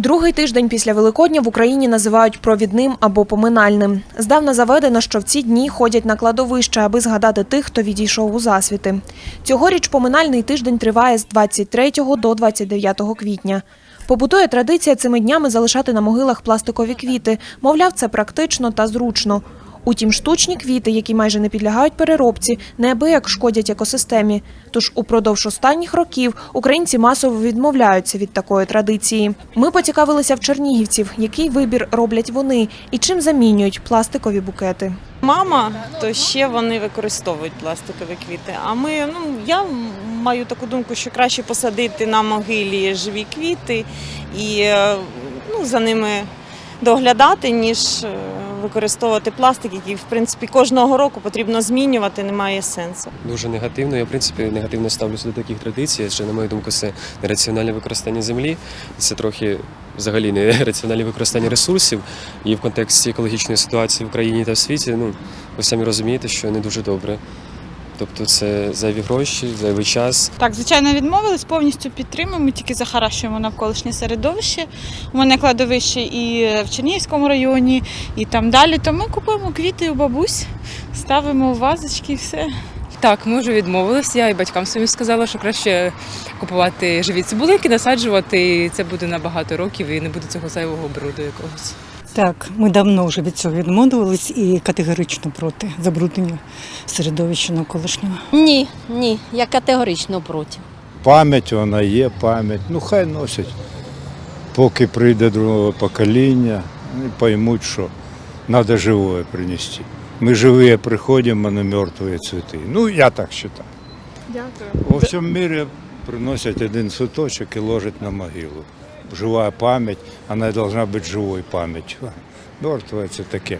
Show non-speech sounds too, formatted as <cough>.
Другий тиждень після Великодня в Україні називають провідним або поминальним. Здавна заведено, що в ці дні ходять на кладовище, аби згадати тих, хто відійшов у засвіти. Цьогоріч поминальний тиждень триває з 23 до 29 квітня. Побутує традиція цими днями залишати на могилах пластикові квіти. Мовляв, це практично та зручно. Утім, штучні квіти, які майже не підлягають переробці, неабияк шкодять екосистемі. Тож упродовж останніх років українці масово відмовляються від такої традиції. Ми поцікавилися в чернігівців, який вибір роблять вони і чим замінюють пластикові букети. Мама, то ще вони використовують пластикові квіти. А ми, ну я маю таку думку, що краще посадити на могилі живі квіти і е, ну, за ними доглядати, ніж е, використовувати пластик, який в принципі кожного року потрібно змінювати, немає сенсу. дуже негативно. Я в принципі негативно ставлюся до таких традицій, адже на мою думку, це нераціональне використання землі. Це трохи взагалі не <laughs> раціональне використання ресурсів. І в контексті екологічної ситуації в Україні та в світі, ну ви самі розумієте, що не дуже добре. Тобто це зайві гроші, зайвий час. Так, звичайно, відмовились, повністю підтримуємо, ми тільки захаращуємо навколишнє середовище. У мене кладовище і в Чернігівському районі, і там далі. То ми купуємо квіти у бабусь, ставимо у вазочки і все. Так, ми вже відмовилися. Я і батькам своїм сказала, що краще купувати живі цибулинки, насаджувати. І це буде на багато років і не буде цього зайвого бруду якогось. Так, ми давно вже від цього відмовились і категорично проти забруднення середовища навколишнього. Ні, ні, я категорично проти. Пам'ять вона є, пам'ять. Ну хай носять. Поки прийде друге покоління, вони поймуть, що треба живое принести. Ми живі приходимо, а не мертві цвіти. Ну, я так вважаю. Дякую. Во всьому мірі приносять один цвіточок і ложать на могилу. Жива пам'ять, она должна бути живою пам'яттю. Мертва це таке.